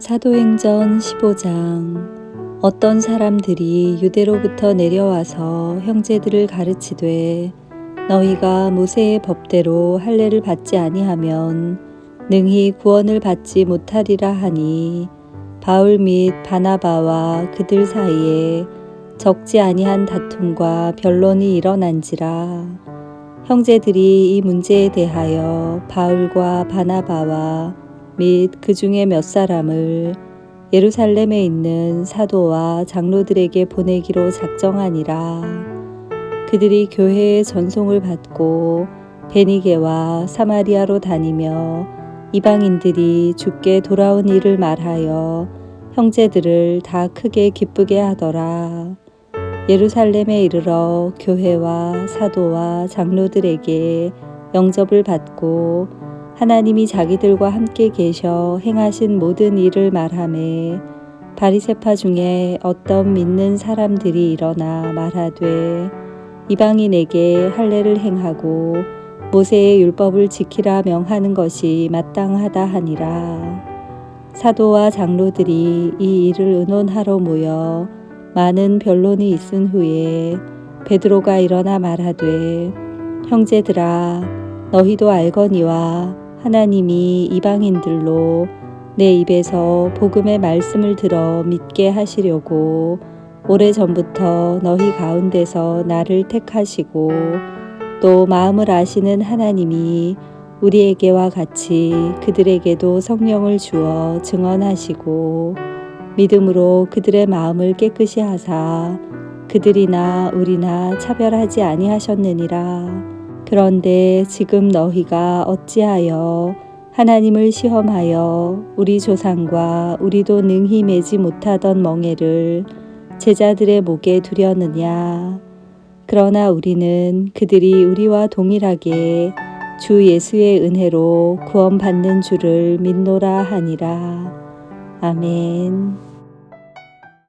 사도행전 15장. 어떤 사람들이 유대로부터 내려와서 형제들을 가르치되 너희가 모세의 법대로 할례를 받지 아니하면 능히 구원을 받지 못하리라 하니 바울 및 바나바와 그들 사이에 적지 아니한 다툼과 변론이 일어난지라. 형제들이 이 문제에 대하여 바울과 바나바와 및 그 중에 몇 사람을 예루살렘에 있는 사도와 장로들에게 보내기로 작정하니라. 그들이 교회의 전송을 받고 베니게와 사마리아로 다니며 이방인들이 죽게 돌아온 일을 말하여 형제들을 다 크게 기쁘게 하더라. 예루살렘에 이르러 교회와 사도와 장로들에게 영접을 받고 하나님이 자기들과 함께 계셔 행하신 모든 일을 말하매 바리세파 중에 어떤 믿는 사람들이 일어나 말하되 이방인에게 할례를 행하고 모세의 율법을 지키라 명하는 것이 마땅하다 하니라. 사도와 장로들이 이 일을 의논하러 모여 많은 변론이 있은 후에 베드로가 일어나 말하되 형제들아 너희도 알거니와 하나님이 이방인들로 내 입에서 복음의 말씀을 들어 믿게 하시려고 오래전부터 너희 가운데서 나를 택하시고 또 마음을 아시는 하나님이 우리에게와 같이 그들에게도 성령을 주어 증언하시고 믿음으로 그들의 마음을 깨끗이 하사 그들이나 우리나 차별하지 아니하셨느니라. 그런데 지금 너희가 어찌하여 하나님을 시험하여 우리 조상과 우리도 능히 매지 못하던 멍에를 제자들의 목에 두려느냐. 그러나 우리는 그들이 우리와 동일하게 주 예수의 은혜로 구원받는 줄을 믿노라 하니라. 아멘.